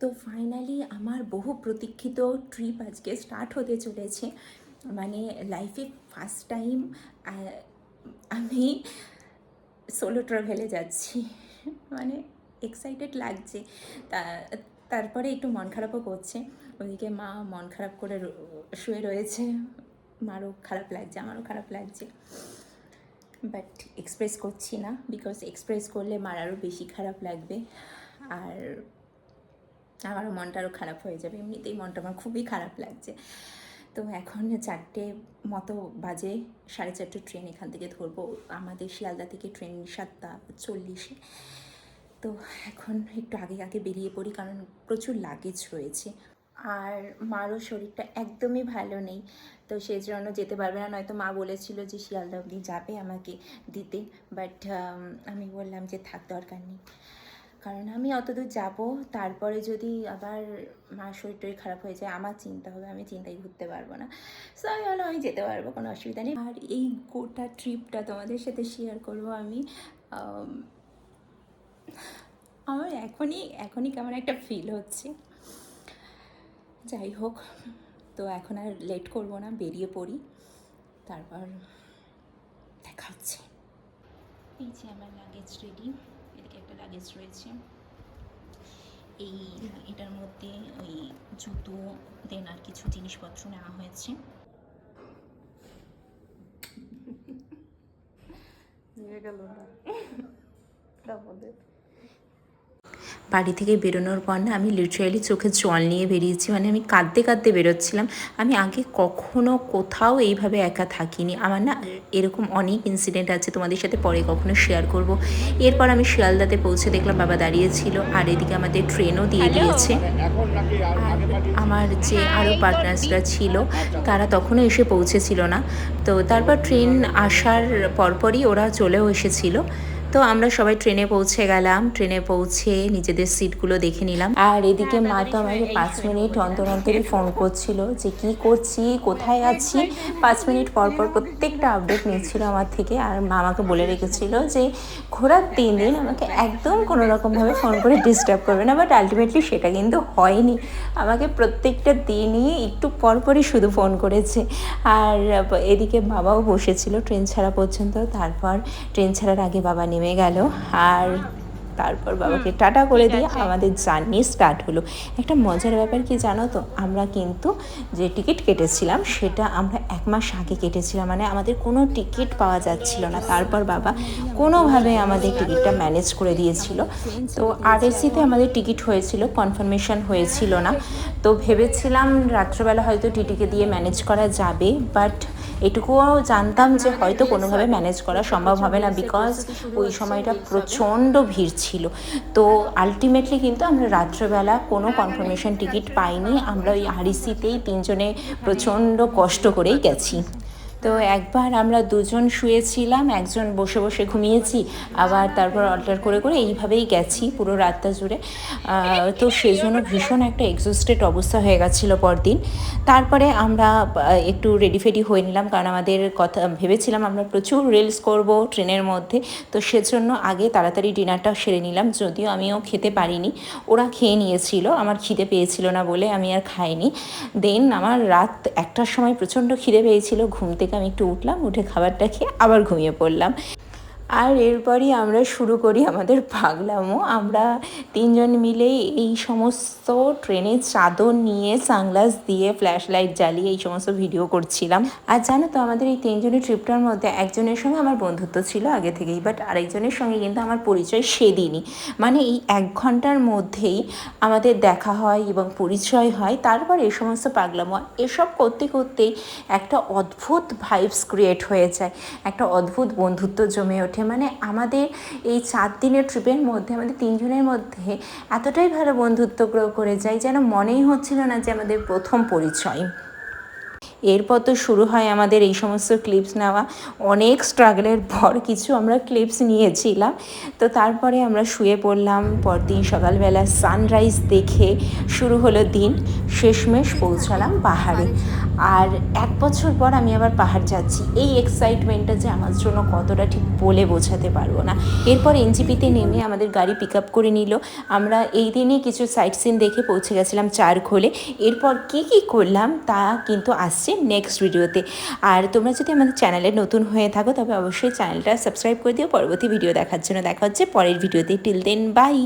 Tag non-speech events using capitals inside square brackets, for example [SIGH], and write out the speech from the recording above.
তো ফাইনালি আমার বহু প্রতীক্ষিত ট্রিপ আজকে স্টার্ট হতে চলেছে। মানে লাইফে ফার্স্ট টাইম আমি সোলো ট্রাভেলে যাচ্ছি। মানে এক্সাইটেড লাগছে। তা, তারপরে একটু মন খারাপও করছে। ওদিকে মা মন খারাপ করে শুয়ে রয়েছে। মারও খারাপ লাগছে, আমারও খারাপ লাগছে। বাট এক্সপ্রেস করছি না বিকজ এক্সপ্রেস করলে মার আরও বেশি খারাপ লাগবে। আর আমারও মনটা আরও খারাপ হয়ে যাবে। এমনিতেই মনটা আমার খুবই খারাপ লাগছে। তো এখন চারটে মতো বাজে, সাড়ে চারটে ট্রেন এখান থেকে ধরবো। আমাদের শিয়ালদা থেকে ট্রেন সাতটা চল্লিশে। তো এখন একটু আগে আগে বেরিয়ে পড়ি কারণ প্রচুর লাগেজ রয়েছে। আর মারও শরীরটা একদমই ভালো নেই। তো সেই জন্য যেতে পারবে না। নয়তো মা বলেছিল যে শিয়ালদা অবধি যাবে আমাকে দিতে। বাট আমি বললাম যে থাক, দরকার নেই। কারণ আমি অতদূর যাব, তারপরে যদি আবার মার শরীর টরীর খারাপ হয়ে যায়, আমার চিন্তা হবে, আমি চিন্তায় ঘুরতে পারব না। সো আমি বললাম আমি যেতে পারব, কোনো অসুবিধা নেই। আর এই গোটা ট্রিপটা তোমাদের সাথে শেয়ার করব আমি আমার এখনই এখনই কেমন একটা ফিল হচ্ছে। যাই হোক, তো এখন আর লেট করব না, বেরিয়ে পড়ি, তারপর দেখা হচ্ছে। এই যে আমার লাগেজ রেডি একটা লাগেজ রয়েছে। এই এটার মধ্যে ওই জুতো দেন আর কিছু জিনিসপত্র নেওয়া হয়েছে। গেল না। [LAUGHS] আমাদের বাড়ি থেকে বেরোনোর পর না আমি লিটারালি চোখে জল নিয়ে বেরিয়েছি। মানে আমি কাঁদতে কাঁদতে বেরোচ্ছিলাম। আমি আগে কখনো কোথাও এইভাবে একা থাকিনি। আমার না এরকম অনেক ইনসিডেন্ট আছে তোমাদের সাথে পরে কখনো শেয়ার করব। এরপর আমি শিয়ালদাতে পৌঁছে দেখলাম বাবা দাঁড়িয়েছিল আর এদিকে আমাদের ট্রেনও দিয়ে দিয়েছে। আমার যে আরও পার্টনার্সরা ছিল তারা তখনও এসে পৌঁছেছিল না। তো তারপর ট্রেন আসার পরপরই ওরা চলেও এসেছিল। তো আমরা সবাই ট্রেনে পৌঁছে গেলাম। ট্রেনে পৌঁছে নিজেদের সিটগুলো দেখে নিলাম। আর এদিকে মা তো আমাকে পাঁচ মিনিট অন্তর অন্তরই ফোন করছিল যে, কি করছি? কোথায় আছি? পাঁচ মিনিট পর পর প্রত্যেকটা আপডেট নিচ্ছিল আমার থেকে। আর মা আমাকে বলে রেখেছিল যে ঘোরার তিন দিন, আমাকে একদম কোনো রকমভাবে ফোন করে ডিস্টার্ব করবে না। বাট আলটিমেটলি সেটা কিন্তু হয়নি। আমাকে প্রত্যেকটা দিনই একটু পরপরই শুধু ফোন করেছে। আর এদিকে বাবাও বসেছিল ট্রেন ছাড়া পর্যন্ত। তারপর ট্রেন ছাড়ার আগে বাবা নেমে গেল আর তারপর বাবাকে টাটা করে দিয়ে আমাদের জার্নি স্টার্ট হলো। একটা মজার ব্যাপার কি জানো তো? আমরা কিন্তু যে টিকিট কেটেছিলাম সেটা আমরা এক মাস আগে কেটেছিলাম। মানে আমাদের কোনো টিকিট পাওয়া যাচ্ছিল না। তারপর বাবা কোনোভাবে আমাদের টিকিটটা ম্যানেজ করে দিয়েছিল। তো আর এসিতে আমাদের টিকিট হয়েছিল কনফার্মেশন হয়েছিল না। তো ভেবেছিলাম রাত্রবেলা হয়তো টিটিকে দিয়ে ম্যানেজ করা যাবে বাট এটুকুও জানতাম যে হয়তো কোনোভাবে ম্যানেজ করা সম্ভব হবে না বিকজ ওই সময়টা প্রচণ্ড ভিড় ছিল। তো আলটিমেটলি কিন্তু আমরা রাত্রেবেলা কোনো কনফার্মেশন টিকিট পাইনি। আমরা ওই আরিসিতেই তিনজনে প্রচণ্ড কষ্ট করেই গেছি। তো একবার আমরা দুজন শুয়েছিলাম, একজন বসে বসে ঘুমিয়েছি, আবার তারপর অল্টার করে করে এইভাবেই গেছি পুরো রাতটা জুড়ে। তো সেই জন্য ভীষণ একটা এক্সস্টেড অবস্থা হয়ে গেছিল পরদিন। তারপরে আমরা একটু রেডি ফেডি হয়ে নিলাম, কারণ আমাদের কথা, ভেবেছিলাম আমরা প্রচুর রিলস করব ট্রেনের মধ্যে। তো সেজন্য আগে তাড়াতাড়ি ডিনারটা সেরে নিলাম, যদিও আমিও খেতে পারিনি। ওরা খেয়ে নিয়েছিল, আমার খিদে পেয়েছিল না বলে আমি আর খাইনি। দেন আমার রাত একটার সময় প্রচণ্ড খিদে পেয়েছিল, ঘুম থেকে আমি একটু উঠলাম উঠে খাবারটা খেয়ে আবার ঘুমিয়ে পড়লাম। আর এরপরই আমরা শুরু করি আমাদের পাগলামো। আমরা তিনজন মিলেই এই সমস্ত ট্রেনে চাদর নিয়ে, সানগ্লাস দিয়ে ফ্ল্যাশ লাইট জ্বালিয়ে এই সমস্ত ভিডিও করছিলাম। আর জানো তো, আমাদের এই তিনজনের ট্রিপটার মধ্যে একজনের সঙ্গে আমার বন্ধুত্ব ছিল আগে থেকেই বাট আরেকজনের সঙ্গে কিন্তু আমার পরিচয় সেদিনই। মানে এই এক ঘণ্টার মধ্যেই আমাদের দেখা হয় এবং পরিচয় হয়। তারপর এই সমস্ত পাগলামো, এসব করতে করতেই একটা অদ্ভুত ভাইবস ক্রিয়েট হয়ে যায়। একটা অদ্ভুত বন্ধুত্ব জমে ওঠে। মানে আমাদের এই চার দিনের ট্রিপের মধ্যে, আমাদের তিনজনের মধ্যে এতটাই ভালো বন্ধুত্ব গ্রহ করে যায় যেন মনেই হচ্ছিল না যে আমাদের প্রথম পরিচয়। এরপর তো শুরু হয় আমাদের এই সমস্ত ক্লিপস নেওয়া। অনেক স্ট্রাগলের পর কিছু আমরা ক্লিপস নিয়েছিলাম। তো তারপরে আমরা শুয়ে পড়লাম, পরদিন সকালবেলা সানরাইজ দেখে শুরু হলো দিন। শেষমেশ পৌঁছালাম পাহাড়ে। আর এক বছর পর আমি আবার পাহাড় যাচ্ছি। এই এক্সাইটমেন্টটা যে আমার জন্য কতটা ঠিক বলে বোঝাতে পারব না। এরপর এনজিপিতে নেমে আমাদের গাড়ি পিক আপ করে নিল। আমরা এই দিনই কিছু সাইট সিন দেখে পৌঁছে গেছিলাম চার খোলে। এরপর কী কী করলাম তা কিন্তু আসছে নেক্সট ভিডিওতে আর তোমরা যদি আমাদের চ্যানেলে নতুন হয়ে থাকো, তবে অবশ্যই চ্যানেলটা সাবস্ক্রাইব করে দিও। পরবর্তী ভিডিও দেখার জন্য দেখা হচ্ছে। পরের ভিডিওতে টিল দেন বাই